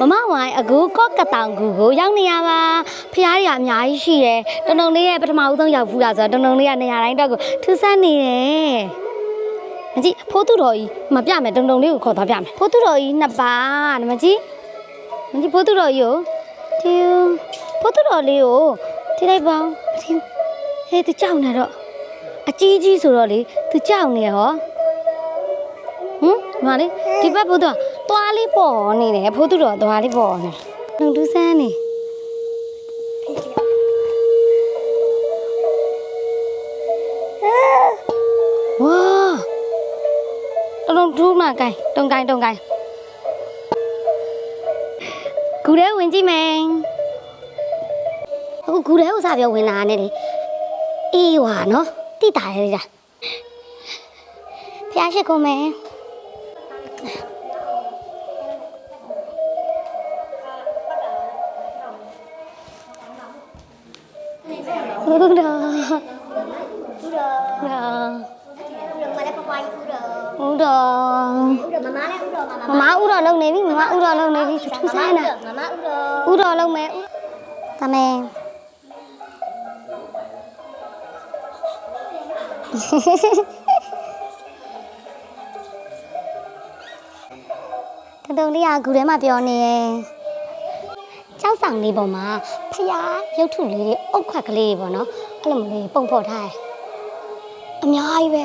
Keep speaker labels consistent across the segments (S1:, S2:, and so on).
S1: မမဝိုင်းအခုကော့ကတောင်ကူကိုရောက်နေရပါဖះတွေကအများကြီးရှိတယ်တုံတုံလေးရဲ့ပထမဦးဆုံးရောက်ဖူးတာဆိုတော့တုံတုံလေးကနေရာတိုင်းတော့ကိုထူးဆန်းနေတယ်မကြီးဖိုးသူတော်ကြီးမပြမယ်တုံတုံလေးကိုခေါ်သွားပြမယ်ဖိုးသူတော်ကြီးနှစ်ပါးမကြီးမကြီးဖိုးသူတော်ကြီးကိုဒီဖိုးသူတော်လေးကိုထိလိုက်ပါဦးမကြီးဟဲ့သူကြောက်နေတော့အကြီးကြီးဆိုတော့လေသူကြောက်နေရဟောဟမ်မလေးဒီဘက်ဘုသူ သွားလေးပေါ်နေတယ်ဘုသူတော်သွားလေးပေါ်နေလုံတူးဆန်းနေဝါလုံထူးမကိုင်တုံကိုင်တုံကိုင်ကူရဲဝင်ကြည့်မယ်အခုကူရဲဥစားပြောဝင်လာနေလေအေးဝါနော်တိတာရဲကြာဖျားရှိကုန်မယ် Udah. Udah. Udah. Mama udah lâu này đi, mama udah lâu này đi, chú sai nè. Udah lâu mẹ. Ta mẹ. Tao đâu đi à, cứ đấy mà biểu nè. ကျောက်ဆောင်လေးပေါ်မှာဖျားရုပ်ထုလေးတွေအုတ်ခွက်ကလေးတွေပေါ့နော်အဲ့လိုမျိုးလေးပုံဖော်ထားတယ်အများကြီးပဲ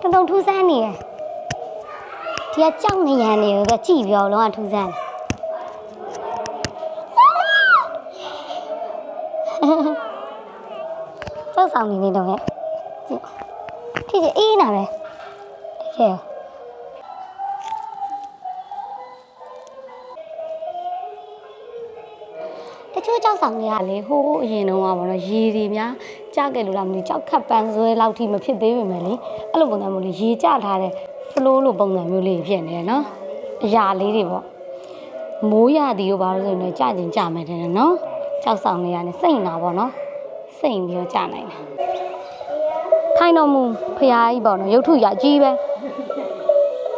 S1: တုံတုံထူးဆန်းနေရယ်ဒီကကြောက်နေရန်နေကကြည့်ပြောလုံးဝထူးဆန်းကျောက်ဆောင်နေနေတော့ရဲ့ကြည့်ကြည့်အေးနာပဲတကယ် ချို့ကြောက်ဆောင်တွေကလေဟိုးအရင်တုန်းကပေါ့နော်ရေတွေများကြခဲ့လို့လားမသိဘူးကြောက်ခတ်ပန်းဆွဲလောက်ထိမဖြစ်သေးပေမဲ့လေအဲ့လိုပုံစံမျိုးလေးရေကျထားတဲ့ flow လိုပုံစံမျိုးလေးဖြစ်နေတယ်နော်အရာလေးတွေပေါ့မိုးရသည်ရောပါလို့ဆိုရင်လည်းကြကျင်ကြမယ်တဲ့နော်ကြောက်ဆောင်တွေကနေစိတ်နာပေါ့နော်စိတ်ပြီးတော့ကြနိုင်တယ်ထိုင်တော်မူဖရာကြီးပေါ့နော်ရုပ်ထုရကြီးပဲ